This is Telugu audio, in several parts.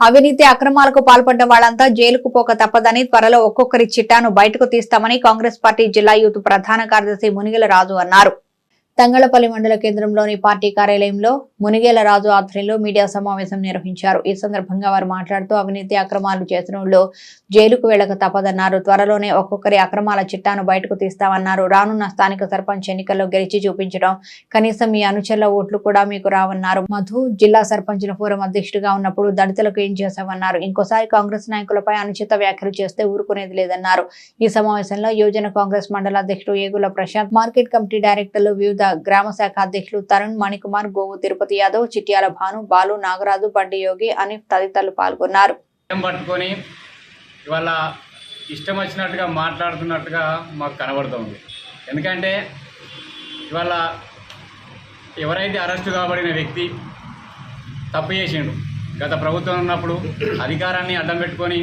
అవినీతి అక్రమాలకు పాల్పడ్డ వాళ్ళంతా జైలుకు పోక తప్పదని త్వరలో ఒక్కొక్కరి చిట్టాను బయటకు తీస్తామని కాంగ్రెస్ పార్టీ జిల్లా యూత్ ప్రధాన కార్యదర్శి మునిగల రాజు అన్నారు. తంగళపల్లి మండల కేంద్రంలోని పార్టీ కార్యాలయంలో మునిగేల రాజు ఆధ్వర్యంలో మీడియా సమావేశం నిర్వహించారు. ఈ సందర్భంగా వారు మాట్లాడుతూ అవినీతి అక్రమాలు చేసిన జైలుకు వెళ్ళక తప్పదన్నారు. త్వరలోనే ఒక్కొక్కరి అక్రమాల చిట్టాను బయటకు తీస్తామన్నారు. రానున్న స్థానిక సర్పంచ్ ఎన్నికల్లో గెలిచి చూపించడం కనీసం మీ అనుచరుల ఓట్లు కూడా మీకు రావన్నారు. మధు జిల్లా సర్పంచుల ఫోరం అధ్యక్షుడిగా ఉన్నప్పుడు దళితులకు ఏం చేశామన్నారు. ఇంకోసారి కాంగ్రెస్ నాయకులపై అనుచిత వ్యాఖ్యలు చేస్తే ఊరుకునేది లేదన్నారు. ఈ సమావేశంలో యువజన కాంగ్రెస్ మండల అధ్యక్షుడు ఏగుల ప్రశాంత్ మార్కెట్ కమిటీ డైరెక్టర్లు వివిధ గ్రామ శాఖ అధ్యక్షులు తరుణ్ మణికుమార్ గోవు తిరుపతి యాదవ్ చిట్యాల భాను బాలు నాగరాజు బండి యోగి అని తదితరులు పాల్గొన్నారు. పట్టుకొని ఇవాళ ఇష్టం వచ్చినట్టుగా మాట్లాడుతున్నట్టుగా మాకు కనబడుతుంది. ఎందుకంటే ఇవాళ ఎవరైతే అరెస్టు కాబడిన వ్యక్తి తప్పు చేసిండు. గత ప్రభుత్వం ఉన్నప్పుడు అధికారాన్ని అడ్డం పెట్టుకొని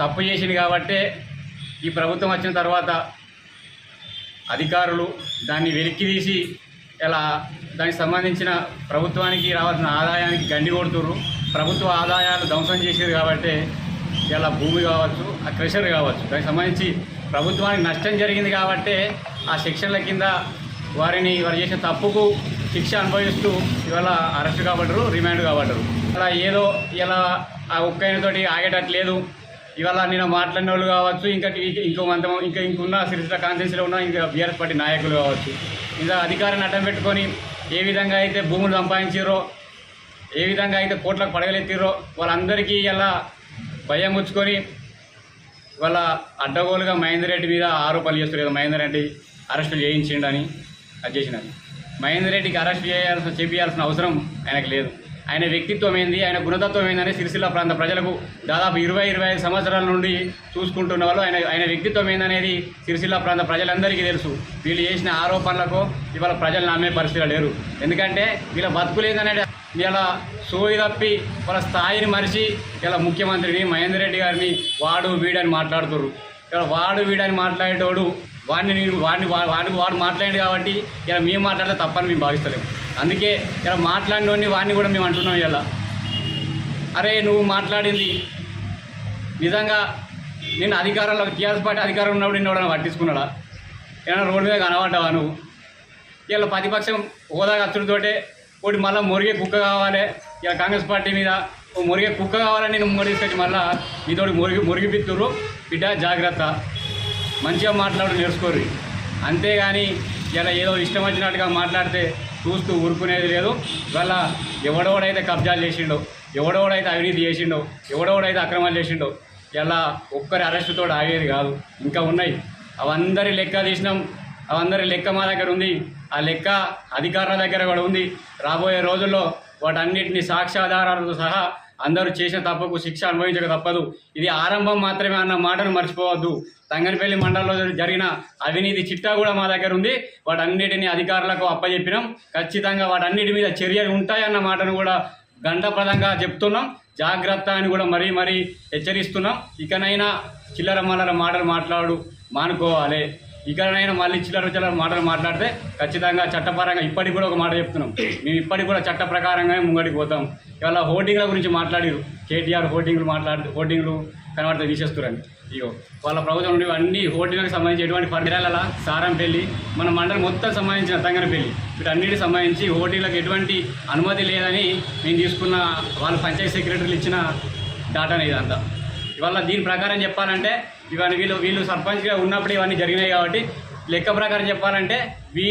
తప్పు చేసింది కాబట్టే ఈ ప్రభుత్వం వచ్చిన తర్వాత అధికారులు దాన్ని వెలిక్కి తీసి ఇలా దానికి సంబంధించిన ప్రభుత్వానికి రావాల్సిన ఆదాయానికి గండి కొడుతుర్రు. ప్రభుత్వ ఆదాయాలు ధ్వంసం చేసేది కాబట్టి ఇలా భూమి కావచ్చు ఆ క్రెషర్ కావచ్చు. దానికి సంబంధించి ప్రభుత్వానికి నష్టం జరిగింది కాబట్టే ఆ శిక్షల కింద వారిని వారు చేసిన తప్పుకు శిక్ష అనుభవిస్తూ ఇవాళ అరెస్ట్ కాబట్టరు రిమాండ్ కాబట్టరు. అలా ఏదో ఇలా ఆ ఒక్కైనతోటి ఆగేటట్లేదు. ఇవాళ నేను మాట్లాడిన వాళ్ళు కావచ్చు ఇంకా ఇంకో మంత ఇంకా ఇంకున్న సిరిసిల్ల కాన్స్టిట్యూన్సీలో ఉన్న ఇంకా బీఆర్ఎస్ పార్టీ నాయకులు కావచ్చు. ఇంకా అధికారాన్ని అడ్డం పెట్టుకొని ఏ విధంగా అయితే భూములు సంపాదించారో ఏ విధంగా అయితే కోట్లకు పడగలెత్తిరో వాళ్ళందరికీ ఇలా భయం ముచ్చుకొని వాళ్ళ అడ్డగోలుగా మహేందర్ రెడ్డి మీద ఆరోపణలు చేస్తారు మహేందర్ రెడ్డి అరెస్ట్ చేయించిండని అది చేసినది మహేందర్ రెడ్డికి అరెస్ట్ చేయాల్సిన చేపించాల్సిన అవసరం ఆయనకు లేదు. ఆయన వ్యక్తిత్వం ఏంది? ఆయన గుణతత్వం ఏందని సిరిసిల్ల ప్రాంత ప్రజలకు దాదాపు ఇరవై ఇరవై ఐదు సంవత్సరాల నుండి చూసుకుంటున్న వాళ్ళు ఆయన ఆయన వ్యక్తిత్వం ఏందనేది సిరిసిల్ల ప్రాంత ప్రజలందరికీ తెలుసు. వీళ్ళు చేసిన ఆరోపణలకు ఇవాళ ప్రజలు నమ్మే పరిస్థితులు లేరు. ఎందుకంటే వీళ్ళ బతుకులేదనే ఇలా సోయి తప్పి వాళ్ళ స్థాయిని మరిచి ఇలా ముఖ్యమంత్రిని మహేందర్ రెడ్డి గారిని వాడు వీడని మాట్లాడుతుర్రు. ఇలా వాడు వీడని మాట్లాడేటోడు వాడిని వాడిని వాడికి వాడిని వాడు మాట్లాడాడు కాబట్టి ఇలా మేము మాట్లాడితే తప్పని మేము భావిస్తలేము. అందుకే ఇలా మాట్లాడినోడిని వాడిని కూడా మేము అంటున్నాం ఇలా అరే నువ్వు మాట్లాడింది. నిజంగా నేను అధికారంలో టీఆర్ఎస్ పార్టీ అధికారం ఉన్నప్పుడు నిన్ను ఎవడన్నా పట్టించుకున్నాడా? ఏమైనా రోడ్డు మీద కనబడ్డావా నువ్వు? ఇలా ప్రతిపక్షం హోదా ఖర్చులతోటే ఒకటి మళ్ళీ మురిగే కుక్క కావాలి. ఇలా కాంగ్రెస్ పార్టీ మీద ఓ మురిగే కుక్క కావాలని నేను ముంగడు తీసుకొచ్చి మళ్ళీ మీతోటి మురిగి మురిగిపిత్తురు బిడ్డ జాగ్రత్త. మంచిగా మాట్లాడు నేర్చుకోరు అంతేగాని ఇలా ఏదో ఇష్టం వచ్చినట్టుగా మాట్లాడితే చూస్తూ ఊరుకునేది లేదు. ఇవాళ ఎవడోడైతే కబ్జాలు చేసిండో ఎవడోడైతే అవినీతి చేసిండో ఎవడోడైతే అక్రమాలు చేసిండో ఇలా ఒక్కరి అరెస్టుతో ఆగేది కాదు. ఇంకా ఉన్నాయి. అవందరి లెక్క తీసినాం. అవందరి లెక్క మా దగ్గర ఉంది. ఆ లెక్క అధికారుల దగ్గర కూడా ఉంది. రాబోయే రోజుల్లో వాటన్నిటిని సాక్ష్యాధారాలతో సహా అందరూ చేసిన తప్పుకు శిక్ష అనుభవించక తప్పదు. ఇది ఆరంభం మాత్రమే అన్న మాటను మర్చిపోవద్దు. తంగనపల్లి మండలంలో జరిగిన అవినీతి చిట్టా కూడా మా దగ్గర ఉంది. వాటన్నిటిని అధికారులకు అప్పచెప్పినాం ఖచ్చితంగా వాటన్నిటి మీద చర్యలు ఉంటాయన్న మాటను కూడా గంటప్రదంగా చెప్తున్నాం. జాగ్రత్త అని కూడా మరీ మరీ హెచ్చరిస్తున్నాం. ఇకనైనా చిల్లర మల్లర మాటలు మాట్లాడు మానుకోవాలి. ఇకనైనా మళ్ళీ చిల్లర చిల్లర మాటలు మాట్లాడితే ఖచ్చితంగా చట్టపరంగా ఇప్పటికి కూడా ఒక మాట చెప్తున్నాం. మేము ఇప్పటికి కూడా చట్ట ప్రకారంగానే ముంగడికి పోతాం. ఇవాళ హోర్డింగ్ల గురించి మాట్లాడారు. కేటీఆర్ హోర్డింగ్లు మాట్లాడు హోర్డింగ్లు కనబడితే తీసేస్తున్నారని ఇగో వాళ్ళ ప్రభుత్వం నుండి అన్ని హోర్డింగ్లకు సంబంధించి ఎటువంటి పరికరాల సారంపల్లి మన మండలం మొత్తం సంబంధించిన తంగనపల్లి. వీటన్నిటికి సంబంధించి హోర్డింగ్లకు ఎటువంటి అనుమతి లేదని మేము తీసుకున్న వాళ్ళ పంచాయతీ సెక్రటరీలు ఇచ్చిన డాటానే ఇదంతా. ఇవాళ దీని ప్రకారం చెప్పాలంటే ఇవన్నీ వీళ్ళు వీళ్ళు సర్పంచ్గా ఉన్నప్పుడు ఇవన్నీ జరిగినాయి కాబట్టి లెక్క ప్రకారం చెప్పాలంటే వీ